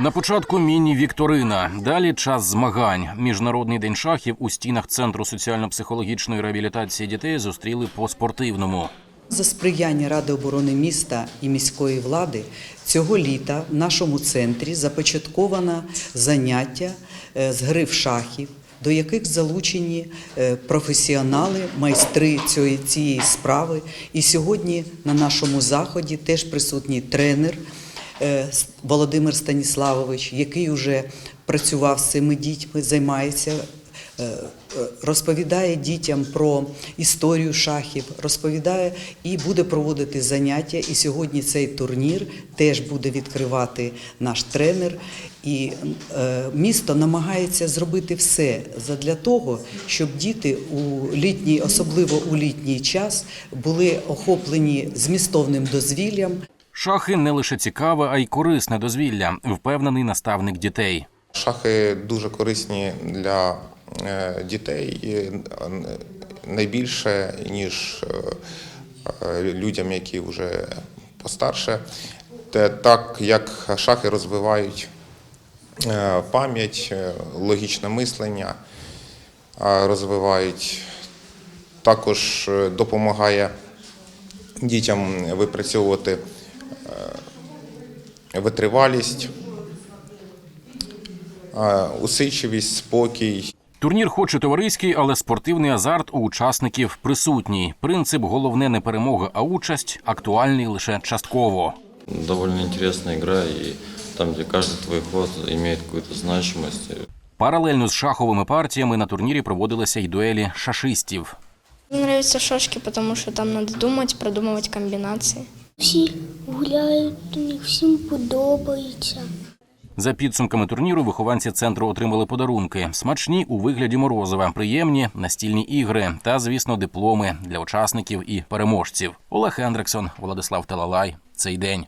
На початку міні-вікторина. Далі час змагань. Міжнародний день шахів у стінах Центру соціально-психологічної реабілітації дітей зустріли по спортивному. За сприяння Ради оборони міста і міської влади цього літа в нашому центрі започатковано заняття е, з гри в шахів, до яких залучені е, професіонали, майстри цієї, цієї справи. І сьогодні на нашому заході теж присутній тренер Володимир Станіславович, який вже працював з цими дітьми, займається е, е, розповідає дітям про історію шахів, розповідає і буде проводити заняття. І сьогодні цей турнір теж буде відкривати наш тренер. І е, місто намагається зробити все для того, щоб діти у літній, особливо у літній час, були охоплені змістовним дозвіллям. Шахи не лише цікаве, а й корисне дозвілля, впевнений наставник дітей. Шахи дуже корисні для е, дітей е, найбільше, ніж е, людям, які вже постарше. Так як шахи розвивають пам'ять, логічне мислення, розвивають, також допомагає дітям випрацьовувати витривалість. Е, усидчивість, спокій. Турнір хоч і товариський, але спортивний азарт у учасників присутній. Принцип головне не перемога, а участь актуальний лише частково. довольно интересная игра, и там, где каждый твой ход имеет какую-то значимость. Паралельно з шаховими партіями на турнірі проводилися й дуелі шашистів. Мне нравятся шашки, потому что там надо думать, продумывать комбинации. Всі гуляють, всім подобається. За підсумками турніру вихованці центру отримали подарунки смачні у вигляді морозива, приємні настільні ігри та, звісно, дипломи для учасників і переможців. Олег Ендрексон, Владислав Талалай. Цей день.